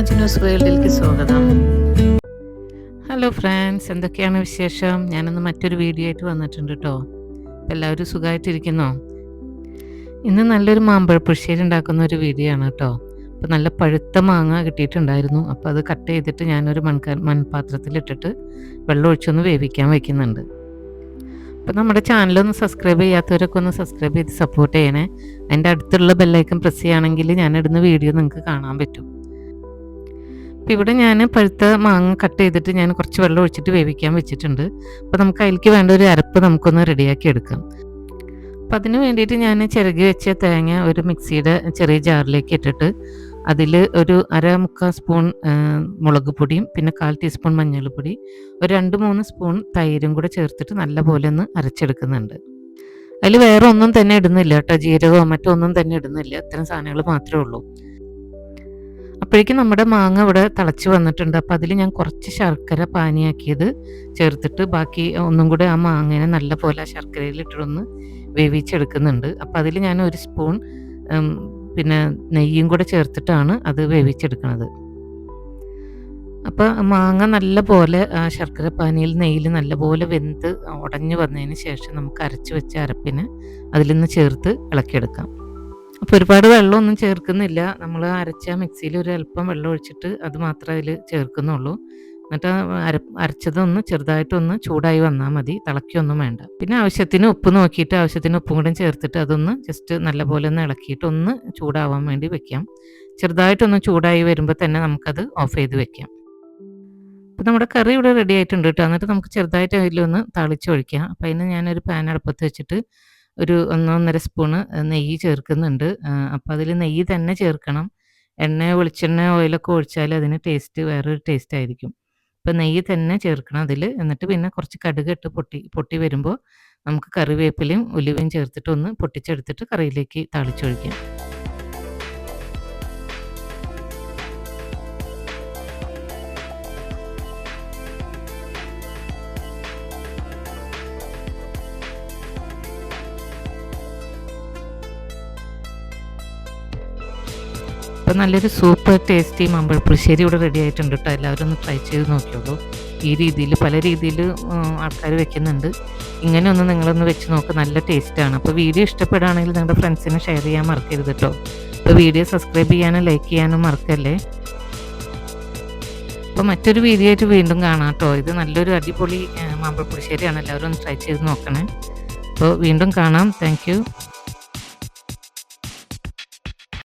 മജ്നൂസ് വേൾഡിലേക്ക് സ്വാഗതം. Hello friends എന്തൊക്കെയാണ് വിശേഷം? ഞാനൊന്ന് മറ്റൊരു വീഡിയോ ആയിട്ട് വന്നിട്ടുണ്ട് കേട്ടോ എല്ലാവരും സുഖമായിട്ടിരിക്കുന്നോ ഇന്ന് നല്ലൊരു മാമ്പഴ പുളിശ്ശേരി ഉണ്ടാക്കുന്ന ഒരു വീഡിയോ ആണ് കേട്ടോ അപ്പോൾ നല്ല പഴുത്ത മാങ്ങ കിട്ടിയിട്ടുണ്ടായിരുന്നു. അപ്പോൾ അത് കട്ട് ചെയ്തിട്ട് ഞാനൊരു മൺക മൺപാത്രത്തിലിട്ടിട്ട് വെള്ളം ഒഴിച്ചൊന്ന് വേവിക്കാൻ വയ്ക്കുന്നുണ്ട് അപ്പോൾ നമ്മുടെ ചാനലൊന്ന് സബ്സ്ക്രൈബ് ചെയ്യാത്തവരൊക്കെ ഒന്ന് സബ്സ്ക്രൈബ് ചെയ്ത് സപ്പോർട്ട് ചെയ്യണേ. അതിന്റെ അടുത്തുള്ള ബെല്ലൈക്കൺ പ്രസ് ചെയ്യുകയാണെങ്കിൽ ഞാനിടുന്ന വീഡിയോ നിങ്ങൾക്ക് കാണാൻ പറ്റും. അപ്പോൾ ഇവിടെ ഞാൻ പഴുത്ത മാങ്ങ കട്ട് ചെയ്തിട്ട് ഞാൻ കുറച്ച് വെള്ളം ഒഴിച്ചിട്ട് വേവിക്കാൻ വെച്ചിട്ടുണ്ട്. അപ്പോൾ നമുക്ക് അതിലേക്ക് വേണ്ട ഒരു അരപ്പ് നമുക്കൊന്ന് റെഡിയാക്കി എടുക്കാം. അപ്പം അതിന് വേണ്ടിയിട്ട് ഞാൻ ചിരകി വെച്ച തേങ്ങ ഒരു മിക്സിയുടെ ചെറിയ ജാറിലേക്ക് ഇട്ടിട്ട് അതിൽ ഒരു അര മുക്കാൽ സ്പൂൺ മുളക് പൊടിയും പിന്നെ കാൽ ടീസ്പൂൺ മഞ്ഞൾപ്പൊടി ഒരു രണ്ട് മൂന്ന് സ്പൂൺ തൈരും കൂടെ ചേർത്തിട്ട് നല്ലപോലെ ഒന്ന് അരച്ചെടുക്കുന്നുണ്ട്. അതിൽ വേറെ ഒന്നും തന്നെ ഇടുന്നില്ല കേട്ടോ ജീരകമോ മറ്റോ ഒന്നും തന്നെ ഇടുന്നില്ല. ഇത്തരം സാധനങ്ങൾ മാത്രമേ ഉള്ളൂ. അപ്പോഴേക്കും നമ്മുടെ മാങ്ങ ഇവിടെ തിളച്ച് വന്നിട്ടുണ്ട്. അപ്പോൾ അതിൽ ഞാൻ കുറച്ച് ശർക്കര പാനിയാക്കിയത് ചേർത്തിട്ട് ബാക്കി ഒന്നും കൂടെ ആ മാങ്ങനെ നല്ല പോലെ ശർക്കരയിൽ ഇട്ടിട്ടൊന്ന് വേവിച്ചെടുക്കുന്നുണ്ട്. അപ്പോൾ അതിൽ ഞാൻ ഒരു സ്പൂൺ പിന്നെ നെയ്യും കൂടെ ചേർത്തിട്ടാണ് അത് വേവിച്ചെടുക്കുന്നത് അപ്പോൾ മാങ്ങ നല്ല പോലെ ശർക്കര പാനിയിൽ നെയ്യിൽ നല്ല പോലെ വെന്ത് ഉടഞ്ഞു വന്നതിന് ശേഷം നമുക്ക് അരച്ച് വെച്ച അരപ്പിനെ അതിൽ നിന്ന് ചേർത്ത് ഇളക്കിയെടുക്കാം. അപ്പോൾ ഒരുപാട് വെള്ളമൊന്നും ചേർക്കുന്നില്ല. നമ്മൾ അരച്ച മിക്സിയിൽ ഒരു അല്പം വെള്ളം ഒഴിച്ചിട്ട് അത് മാത്രമേ അതിൽ ചേർക്കുന്നുള്ളൂ. എന്നിട്ട് അര അരച്ചതൊന്ന് ചെറുതായിട്ടൊന്ന് ചൂടായി വന്നാൽ മതി. തിളക്കിയൊന്നും വേണ്ട. പിന്നെ ആവശ്യത്തിന് ഉപ്പ് നോക്കിയിട്ട് ആവശ്യത്തിന് ഉപ്പും കൂടെ ചേർത്തിട്ട് അതൊന്ന് ജസ്റ്റ് നല്ലപോലെ ഒന്ന് ഇളക്കിയിട്ട് ഒന്ന് ചൂടാവാൻ വേണ്ടി വെക്കാം. ചെറുതായിട്ടൊന്ന് ചൂടായി വരുമ്പോൾ തന്നെ നമുക്കത് ഓഫ് ചെയ്ത് വെക്കാം. അപ്പോൾ നമ്മുടെ കറി ഇവിടെ റെഡി ആയിട്ടുണ്ട് കേട്ടോ എന്നിട്ട് നമുക്ക് ചെറുതായിട്ട് അതിലൊന്ന് തളിച്ചൊഴിക്കാം അപ്പോൾ അതിന് ഞാനൊരു പാൻ അടുപ്പത്ത് വെച്ചിട്ട് ഒരു ഒന്നൊന്നര സ്പൂണ് നെയ്യ് ചേർക്കുന്നുണ്ട്. അപ്പോൾ അതിൽ നെയ്യ് തന്നെ ചേർക്കണം. എണ്ണ വെളിച്ചെണ്ണ ഓയിലൊക്കെ ഒഴിച്ചാൽ അതിന് ടേസ്റ്റ് വേറൊരു ടേസ്റ്റ് ആയിരിക്കും. അപ്പോൾ നെയ്യ് തന്നെ ചേർക്കണം അതിൽ എന്നിട്ട് പിന്നെ കുറച്ച് കടുക് ഇട്ട് പൊട്ടി പൊട്ടി വരുമ്പോൾ നമുക്ക് കറിവേപ്പിലയും ഉലുവയും ചേർത്തിട്ട് ഒന്ന് പൊട്ടിച്ചെടുത്തിട്ട് കറിയിലേക്ക് താളിച്ചൊഴിക്കാം. അപ്പോൾ നല്ലൊരു സൂപ്പർ ടേസ്റ്റി മാമ്പഴപ്പുളിശ്ശേരി ഇവിടെ റെഡി ആയിട്ടുണ്ട് കേട്ടോ. എല്ലാവരും ഒന്ന് ട്രൈ ചെയ്ത് നോക്കിയോളൂ. ഈ രീതിയിൽ പല രീതിയിൽ ആൾക്കാർ വെക്കുന്നുണ്ട്. ഇങ്ങനെ ഒന്ന് നിങ്ങളൊന്ന് വെച്ച് നോക്ക് നല്ല ടേസ്റ്റാണ് അപ്പോൾ വീഡിയോ ഇഷ്ടപ്പെടുകയാണെങ്കിൽ നിങ്ങളുടെ ഫ്രണ്ട്സിന് ഷെയർ ചെയ്യാൻ മറക്കരുത് കേട്ടോ. അപ്പോൾ വീഡിയോ സബ്സ്ക്രൈബ് ചെയ്യാനും ലൈക്ക് ചെയ്യാനും മറക്കല്ലേ? അപ്പോൾ മറ്റൊരു വീഡിയോ ആയിട്ട് വീണ്ടും കാണാം കേട്ടോ. ഇത് നല്ലൊരു അടിപൊളി മാമ്പഴപ്പുളിശ്ശേരിയാണ് എല്ലാവരും ഒന്ന് ട്രൈ ചെയ്ത് നോക്കണേ. അപ്പോൾ വീണ്ടും കാണാം. താങ്ക്